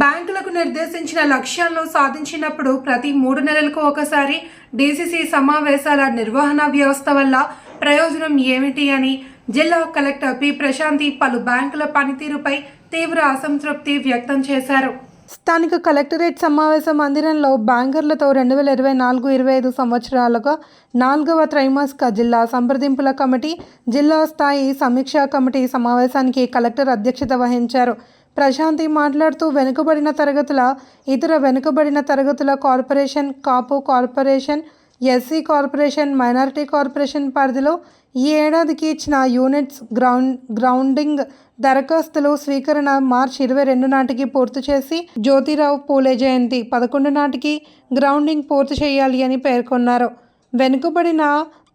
బ్యాంకులకు నిర్దేశించిన లక్ష్యాలను సాధించినప్పుడు ప్రతి మూడు నెలలకు ఒకసారి డీసీసీ సమావేశాల నిర్వహణ వ్యవస్థ వల్ల ప్రయోజనం ఏమిటి అని జిల్లా కలెక్టర్ పి. ప్రశాంతి పలు బ్యాంకుల పనితీరుపై తీవ్ర అసంతృప్తి వ్యక్తం చేశారు. స్థానిక కలెక్టరేట్ సమావేశ మందిరంలో బ్యాంకర్లతో రెండు వేల ఇరవై నాలుగు ఇరవై ఐదు సంవత్సరాలుగా నాలుగవ త్రైమాసిక జిల్లా సంప్రదింపుల కమిటీ జిల్లా స్థాయి సమీక్షా కమిటీ సమావేశానికి కలెక్టర్ అధ్యక్షత వహించారు. ప్రశాంతి మాట్లాడుతూ వెనుకబడిన తరగతుల ఇతర వెనుకబడిన తరగతుల corporation Kapu corporation SC corporation minority corporation పరిధిలో ఈ ఏడాదికి ఇచ్చిన యూనిట్స్ గ్రౌండ్ గ్రౌండింగ్ దరఖాస్తులు స్వీకరణ మార్చి ఇరవై రెండు నాటికి పూర్తి చేసి జ్యోతిరావు పూలే జయంతి పదకొండు నాటికి గ్రౌండింగ్ పూర్తి చేయాలి అని పేర్కొన్నారు. వెనుకబడిన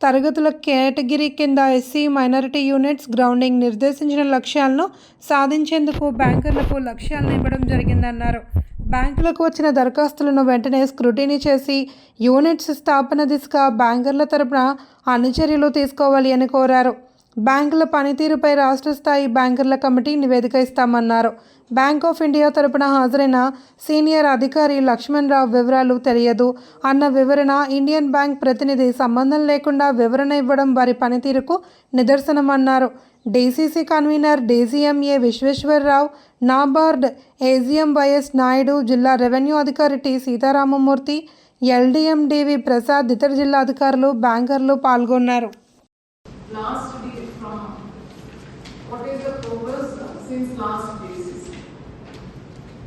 తరగతుల కేటగిరీ కింద ఎస్సీ మైనారిటీ యూనిట్స్ గ్రౌండింగ్ నిర్దేశించిన లక్ష్యాలను సాధించేందుకు బ్యాంకర్లకు లక్ష్యాలను ఇవ్వడం జరిగిందన్నారు. బ్యాంకులకు వచ్చిన దరఖాస్తులను వెంటనే స్క్రూటీని చేసి యూనిట్స్ స్థాపన దిశగా బ్యాంకర్ల తరపున అన్ని చర్యలు తీసుకోవాలి అని కోరారు. బ్యాంకుల పనితీరుపై రాష్ట్ర స్థాయి బ్యాంకర్ల కమిటీ నివేదిక ఇస్తామన్నారు. బ్యాంక్ ఆఫ్ ఇండియా తరపున హాజరైన సీనియర్ అధికారి లక్ష్మణ్ రావు వివరాలు తెలియదు. అన్న వివరణ ఇండియన్ బ్యాంక్ ప్రతినిధి సంబంధం లేకుండా వివరణ ఇవ్వడం వారి పనితీరుకు నిదర్శనమన్నారు. DCC convener DGMA Visweswararao NABARD AGM YS Naidu జిల్లా రెవెన్యూ అధికారి టి సీతారామమూర్తి ఎల్డీఎండివి ప్రసాద్ ఇతర జిల్లా అధికారులు బ్యాంకర్లు పాల్గొన్నారు. last day from what is the progress since last week?